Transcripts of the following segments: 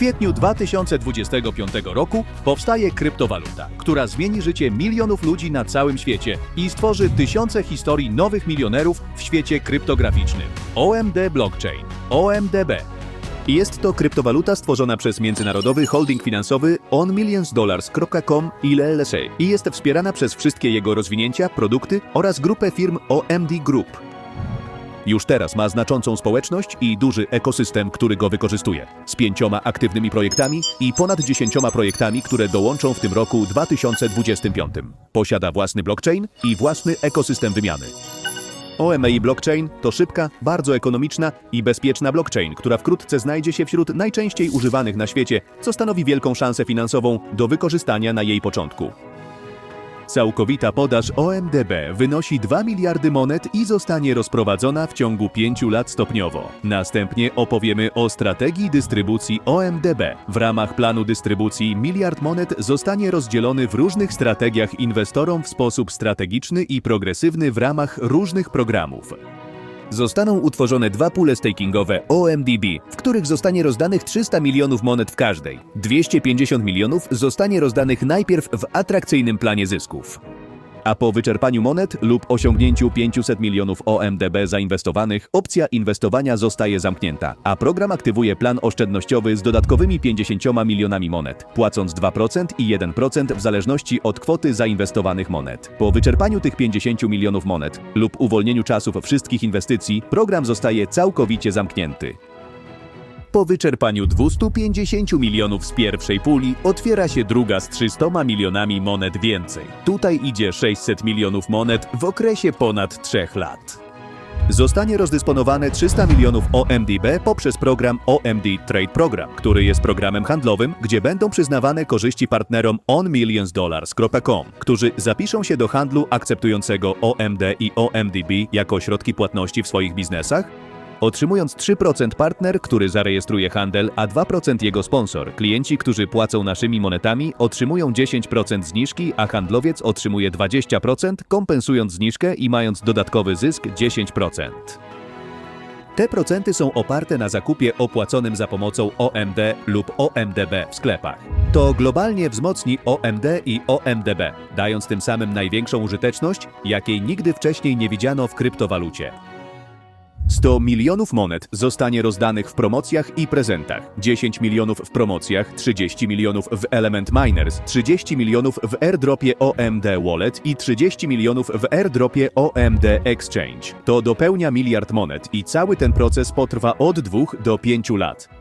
kwietniu 2025 roku powstaje kryptowaluta, która zmieni życie milionów ludzi na całym świecie i stworzy tysiące historii nowych milionerów w świecie kryptograficznym. OMD Blockchain, OMDB. Jest to kryptowaluta stworzona przez międzynarodowy holding finansowy onmillionsdollars.com i LLC i jest wspierana przez wszystkie jego rozwinięcia, produkty oraz grupę firm OMD Group. Już teraz ma znaczącą społeczność i duży ekosystem, który go wykorzystuje. Z pięcioma aktywnymi projektami i ponad dziesięcioma projektami, które dołączą w tym roku 2025. Posiada własny blockchain i własny ekosystem wymiany. OMI Blockchain to szybka, bardzo ekonomiczna i bezpieczna blockchain, która wkrótce znajdzie się wśród najczęściej używanych na świecie, co stanowi wielką szansę finansową do wykorzystania na jej początku. Całkowita podaż OMDB wynosi 2 miliardy monet i zostanie rozprowadzona w ciągu 5 lat stopniowo. Następnie opowiemy o strategii dystrybucji OMDB. W ramach planu dystrybucji miliard monet zostanie rozdzielony w różnych strategiach inwestorom w sposób strategiczny i progresywny w ramach różnych programów. Zostaną utworzone dwa pule stakingowe OMDB, w których zostanie rozdanych 300 milionów monet w każdej. 250 milionów zostanie rozdanych najpierw w atrakcyjnym planie zysków. A po wyczerpaniu monet lub osiągnięciu 500 milionów OMDB zainwestowanych, opcja inwestowania zostaje zamknięta, a program aktywuje plan oszczędnościowy z dodatkowymi 50 milionami monet, płacąc 2% i 1% w zależności od kwoty zainwestowanych monet. Po wyczerpaniu tych 50 milionów monet lub uwolnieniu czasów wszystkich inwestycji, program zostaje całkowicie zamknięty. Po wyczerpaniu 250 milionów z pierwszej puli otwiera się druga z 300 milionami monet więcej. Tutaj idzie 600 milionów monet w okresie ponad 3 lat. Zostanie rozdysponowane 300 milionów OMDB poprzez program OMD Trade Program, który jest programem handlowym, gdzie będą przyznawane korzyści partnerom onmillionsdollars.com, którzy zapiszą się do handlu akceptującego OMD i OMDB jako środki płatności w swoich biznesach Otrzymując 3% partner, który zarejestruje handel, a 2% jego sponsor. Klienci, którzy płacą naszymi monetami, otrzymują 10% zniżki, a handlowiec otrzymuje 20%, kompensując zniżkę i mając dodatkowy zysk 10%. Te procenty są oparte na zakupie opłaconym za pomocą OMD lub OMDB w sklepach. To globalnie wzmocni OMD i OMDB, dając tym samym największą użyteczność, jakiej nigdy wcześniej nie widziano w kryptowalucie. 100 milionów monet zostanie rozdanych w promocjach i prezentach, 10 milionów w promocjach, 30 milionów w Element Miners, 30 milionów w airdropie OMD Wallet i 30 milionów w airdropie OMD Exchange. To dopełnia miliard monet i cały ten proces potrwa od 2 do 5 lat.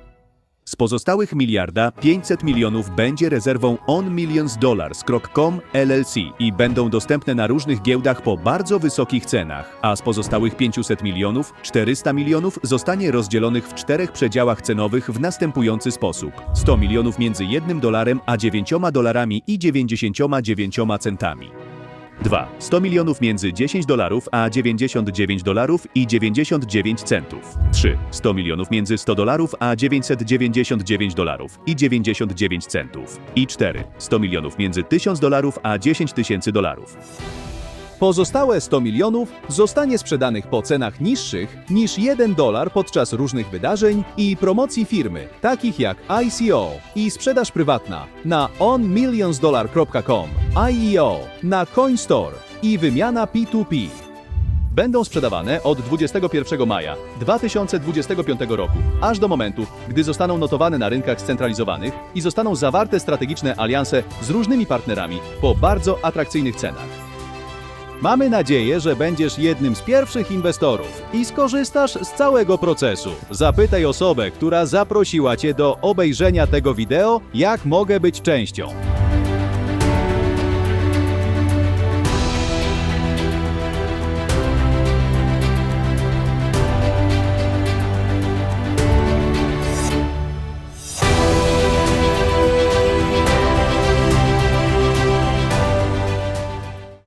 Z pozostałych miliarda 500 milionów będzie rezerwą onmillionsdollars.com LLC i będą dostępne na różnych giełdach po bardzo wysokich cenach, a z pozostałych 500 milionów 400 milionów zostanie rozdzielonych w czterech przedziałach cenowych w następujący sposób: 100 milionów między 1 dolarem a 9 dolarami i 99 centami. 2. 100 milionów między 10 dolarów a 99 dolarów i 99 centów. 3. 100 milionów między 100 dolarów a 999 dolarów i 99 centów. I 4. 100 milionów między 1000 dolarów a 10 tysięcy dolarów. Pozostałe 100 milionów zostanie sprzedanych po cenach niższych niż 1 dolar podczas różnych wydarzeń i promocji firmy, takich jak ICO i sprzedaż prywatna na onmillionsdollar.com, IEO, na CoinStore i wymiana P2P. Będą sprzedawane od 21 maja 2025 roku, aż do momentu, gdy zostaną notowane na rynkach scentralizowanych i zostaną zawarte strategiczne alianse z różnymi partnerami po bardzo atrakcyjnych cenach. Mamy nadzieję, że będziesz jednym z pierwszych inwestorów i skorzystasz z całego procesu. Zapytaj osobę, która zaprosiła Cię do obejrzenia tego wideo, jak mogę być częścią.